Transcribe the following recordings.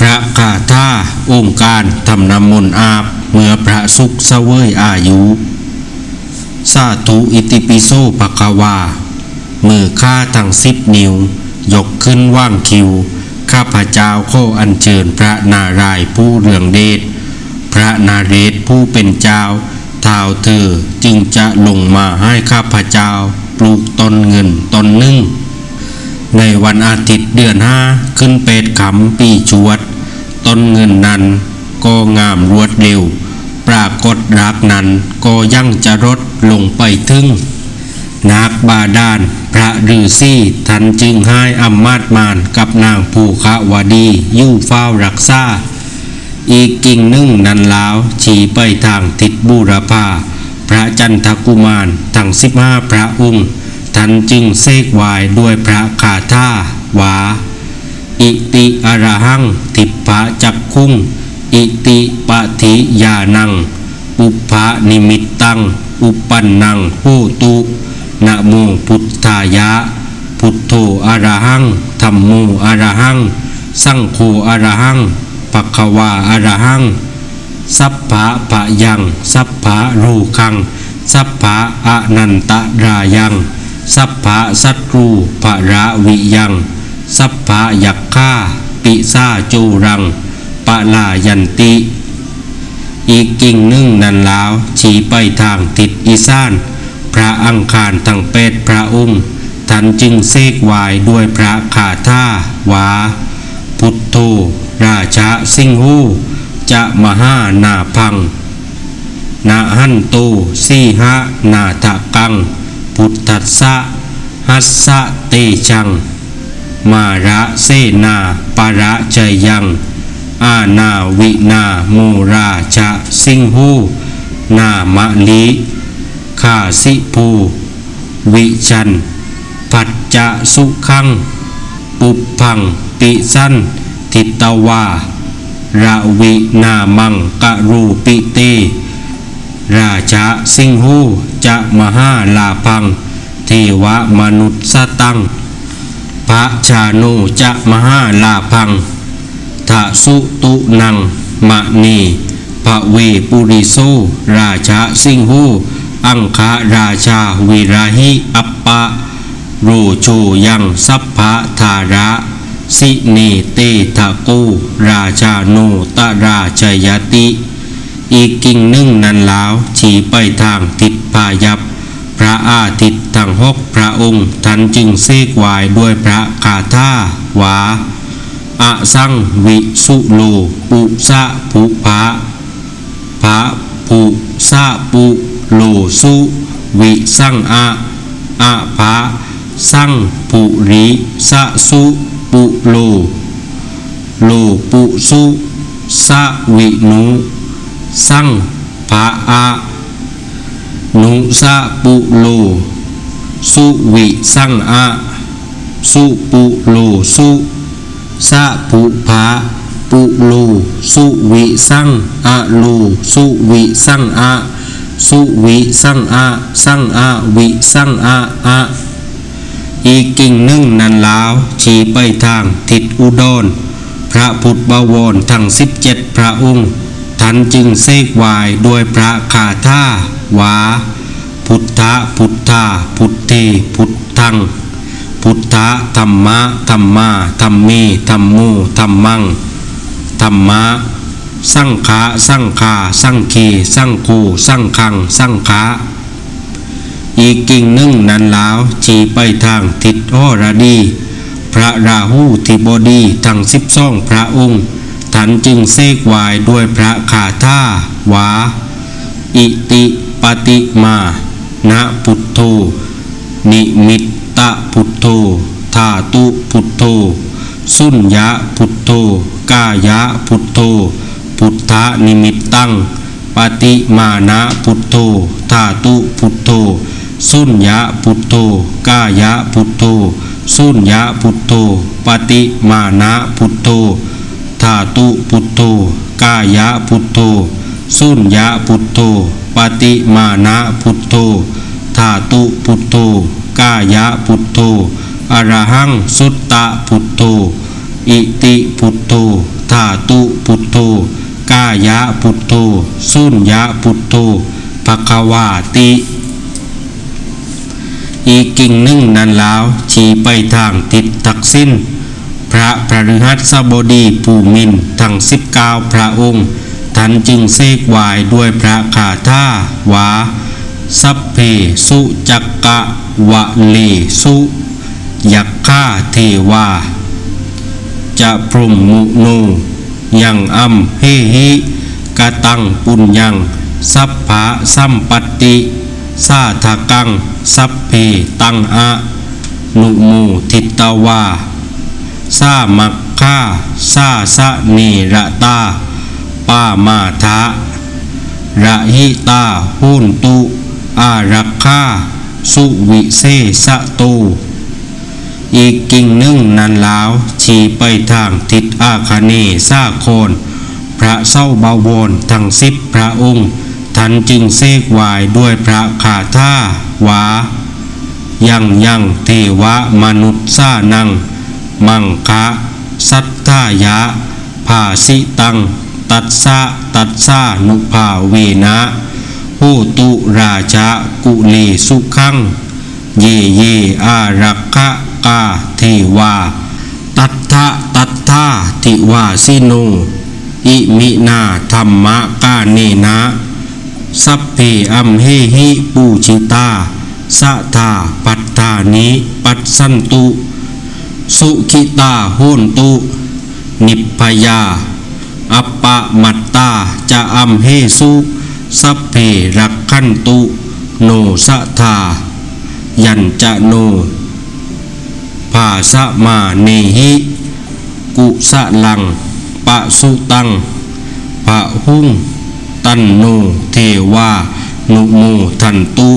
พระคาถาองค์การทำน้ำมนต์อาบ เมื่อพระสุขเสวยอายุ สาธุอิติปิโสภควา มือข้าทั้งสิบนิ้ว ยกขึ้นว่างคิว ข้าพเจ้าขออัญเชิญพระนารายผู้เรืองเดช พระนาเรศผู้เป็นเจ้าท้าวเธอจึงจะลงมาให้ข้าพเจ้า ปลูกต้นเงินต้นนึ่ง ในวันอาทิตย์เดือนห้าขึ้นเป็ดขำปีจวด ต้นเงินนั้นก็งามรวดเร็ว ปรากฏรักนั้นก็ยังจะลดลงไปถึงนักบาดาลพระฤาษีทันจึงให้อำมาตมานกับนางภูขาวดียู่เฝ้ารักษาอีกกิ่งหนึ่งนั้นลาวฉีไปทางทิศบูรพาพระจันทกุมารทั้งสิบห้าพระองค์ ท่านจึงเสกวายด้วยพระคาถาวา อิติอรหังทิพะจักคุ้ง อิติปะทิยานัง อุปภะนิมิตตัง อุปปันนังโหตุนะโมพุทธายะ พุทโธอรหังธรรมโมอรหัง สังโฆอรหังปัควาอรหัง สัพพะปะยัง สัพพะรูคัง สัพพะอนันตรายัง สัพพะสัตรูภระวิยัง สัพพะยักฆ่า ปิซาจูรัง ปะลายันติ อีกกิ่งหนึ่งนันลาวชี้ไปทางทิศอีสาน พระอังคารทั้งเป็ดพระองค์ท่านจึงเสกวายด้วยพระคาถาวา พุทโธราชะสิงหูจะมหานาพัง นาหันโตสีหะนาทะกัง พุทธัสสะหัสสะเตจัง มาระเสนาปะระจยัง อาณาวินาโมราชะสิงหูนามะลิขาสิภูวิชันปัจจะสุขัง ปุพังปิสันทิตวาราวินามังกะรูปิเต ราชะสิงหูจะมหาลาพัง เทวมนุษย์สตังพระชาโนจะมหาลาพังทะสุตุนังมะนีพระเวปุริโซราชาสิงหูอังคาราชาวิราหิอัปปะโรโชยังสัพพะธาระ สิเนเตทะกูราชาโนตราชยติ อีกกิ่งหนึ่งนั้นลาวชี้ไปทางทิศพายัพพระอาทิตย์ทั้งหกพระองค์ท่านจึงเสกวายด้วยพระคาถาวาอะสังวิสุโลปุสะภุภะภะภุสะปุโลสุวิสังอะอะภะสังปุริสะสุปุโลโลปุสุสะวินุ สังภะอะนุสะปุโล สุวิสังอะสุปุโล สุสะปุภะปุโล สุวิสังอะโล สุวิสังอะสุวิสังอะสังอะวิสังอะอะอีกกิ่งหนึ่งนันลาวชี้ไปทางทิศอุดร พระพุทธบวรทั้งสิบเจ็ดพระองค์ ท่านจึงเสกวายด้วยพระคาถาวา พุทธะพุทธาพุทเทพุทธัง พุทธะธรรมะธรรมาธรรมเมธรรมโมธรรมังธรรมะสังฆะสังฆาสังเคสังโฆสังคังสังฆะอีกกิ่งหนึ่งนั้นลาวชีไปทางทิศอรดี พระราหูธิบดีทั้งสิบสองพระองค์ ท่านจึงเสกวายด้วยพระคาถาวา อิติปฏิมานะพุทโธ นิมิตตะพุทโธธาตุพุทโธ สุญญะพุทโธ กายะพุทโธ พุทธนิมิตตังปฏิมานะพุทโธธาตุพุทโธ สุญญะพุทโธ กายะพุทโธ สุญญะพุทโธ ปฏิมานะพุทโธ ธาตุพุทโธกายะพุทโธสุญญะพุทโธปฏิมานะพุทโธธาตุพุทโธกายะพุทโธอรหังสุตตะพุทโธอิติพุทโธธาตุพุทโธกายะพุทโธสุญญะพุทโธภควาติอีกกิ่งหนึ่งนั้นแล้วชี้ไปทางทิศทักษิณ พระพฤหัสบดีภูมินทั้งสิบเก้าพระองค์ท่านจึงเสกวายด้วยพระคาถาวาสัพเพสุจักกะวะเลสุยักขาเทวา จะพรมมุโนยังอัมเฮหิกตังปุญญัง สัพพะสัมปติสาทกัง สัพเพตังอะนุโมทิตวา สามักฆาสาสะเนระตาปามาทะระหิตาหุนตุ อารักขาสุวิเศสะโตอีกกิ่งหนึ่งนันแล้วชี้ไปทางทิศอาคเนซาโคน พระเศร้าบาวรทั้งสิบพระองค์ท่านจึงเสกวายด้วยพระคาถาวา ยังยังเทวะมนุษย์สานัง มังคะสัทธายะภาสิตัง ตัสสะตัสสะนุภาเวนะโหตุราชะกุเลสุขัง เยเยอารักขะกาเทวา ตัทธะตัทธาติวาสิโนอิมินาธรรมะกาเนนะสัพเพอัมเฮหิปูชิตาสะทาปัตตานิปัสสันตุ สุขิตาโหนตุ นิพพยา อัปปะมัตตาจะอัมเฮสุสัพเพรักขันตุ โนสะทา ยันจะโนภาสะมาเนหิ กุสะลัง ปะสุตังพระหุงตันโนเทวานุโมทันตุ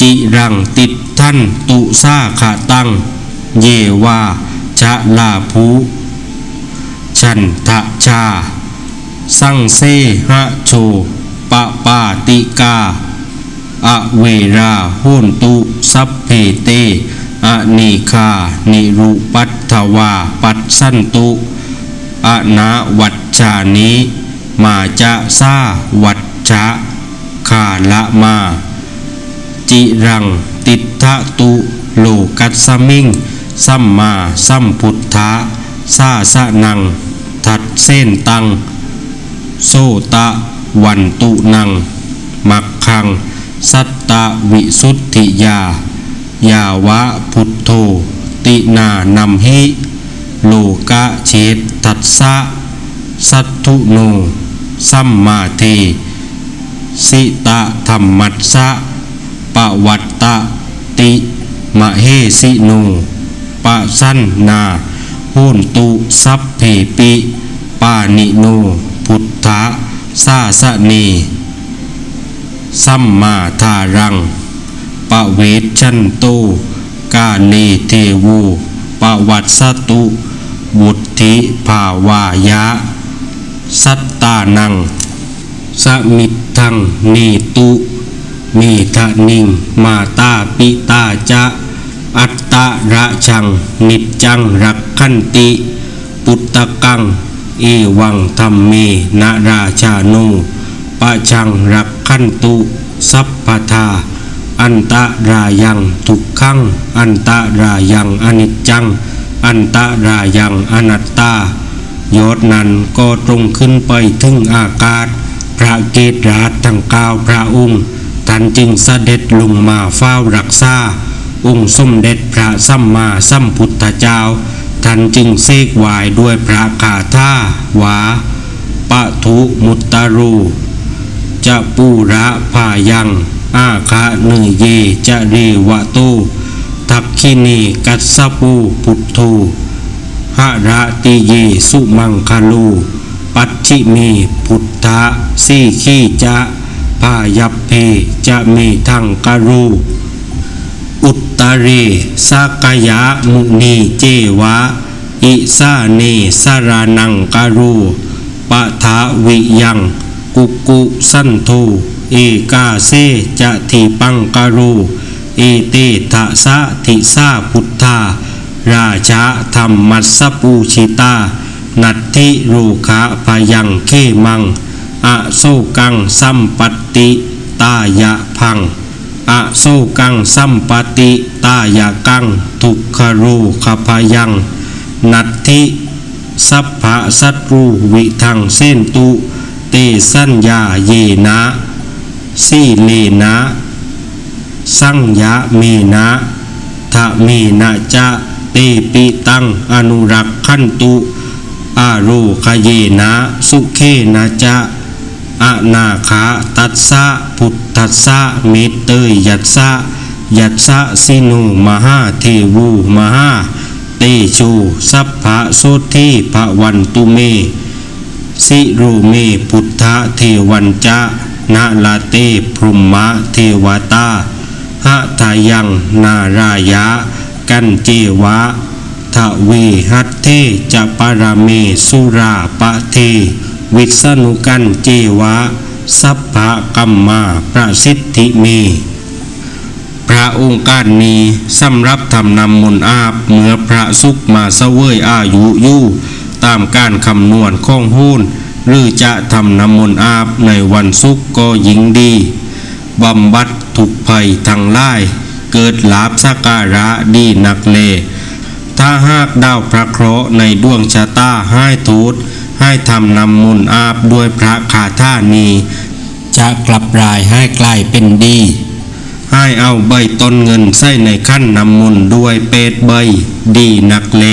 จิรังติดท่านตุสาขะตัง เยวาชะลาภูชันทะชา สังเซหะโชปะปาติกา อเวราหุนตุ สัพเพเตอนิคา นิรุปัตถวา ปัสสันตุ อนาวัจานิมาจะซาวัจะขาละมา จิรังติทะตุ โลกัสสมิง สัมมาสัมพุทธะสาสะนัง ทัดเส้นตัง โซตะวันตุนัง มักคัง สัตตะวิสุทธิยา ยาวะพุทโธ ตินานำหิโลกะเชตทัสสะ สัตถุโน สัมมาเท สิตะธรรมัสสะปวัตตะติมะเฮสิโน ปะสันนาหุนตุสัพเพปิปานิโน พุทธะสาสะเนสัมมาทารังปะเวชชันโตกาเลเทวูปะวัตสตุบุตธิภาวายะ สัตตานังสมิทังเนตุ เมทะนิง มาตาปิตาจะ อัตตะระชัง นิจจังรักขันติ ปุตตะกัง เอวังธรรมเมนาราชาโนปะชังรักขันตุ สัพพทา อันตะรายังทุกขัง อันตะรายังอนิจจัง อันตะรายังอนัตตายอดนั้นก็ตรงขึ้นไปถึงอากาศ พระเกศราชทั้งเก้าพระองค์ท่านจึงเสด็จลงมาเฝ้ารักษา องค์สมเด็จพระสัมมาสัมพุทธเจ้า ท่านจึงเสกวายด้วยพระคาถาวาปะทุมุตตารูจะปูระพายัง อาคาเนยเยจะเรวะโตทักขินีกัสสปูพุทโธหะระติเยสุมังคาลูปัจฉิมีพุทธะสีขีจะพายัพเพจะมีทังกรู อุตตเรสากยะมุนีเจวะ อิสาเนสารานังกรูปะทะวิยัง กุกุสันโทเอกาเซจะทิปังกรูเอเตทะสะทิสาพุทธา ราชาธรรมัสปูชิตา นัตถิรูคะพยังเคมัง อโศกังสัมปติตายะพัง อโศกังสัมปติตายะกัง ทุกขรูขพยัง นัตถิสัพพะสัตรูวิทังเส้นตุ เตสัญญาเยนะสีเลนะ สังยะเมนะทะเมนะจะเตปิตังอนุรักขันตุ อาโรคเยนะ สุเคนะจะ อนาคาตัสสะพุทธัสสะเมตเตยยัสสะยัสสะสินุมหาเทวูมหาเตชูสัพพะโสธีภวันตุเม สิรูเมพุทธเทวันจะนาลาเตพรุมมะเทวตาหะทายังนารายะ กันเจวะทเวหัตเทจะปารเมสุราปะเท วิษณุกันเจวะ สัพพะกัมมาประสิทธิเม พระองค์การนี้สำรับทำนำมนอาบเมื่อพระสุขมาเสวยอายุยู่ตามการคำนวณข้องหูนหรือจะทำนำมนอาบในวันสุขก็ยิ่งดีบำบัดทุกภัยทั้งหลายเกิดลาบสักการะดีนักเล ถ้าหากดาวพระเคราะห์ในดวงชะตาให้ทูต ให้ทำนำมนต์อาบด้วยพระคาท่านี้ จะกลับรายให้กลายเป็นดี ให้เอาใบต้นเงินใส่ในขั้นนำมนต์ด้วยเป็ดใบดีนักเล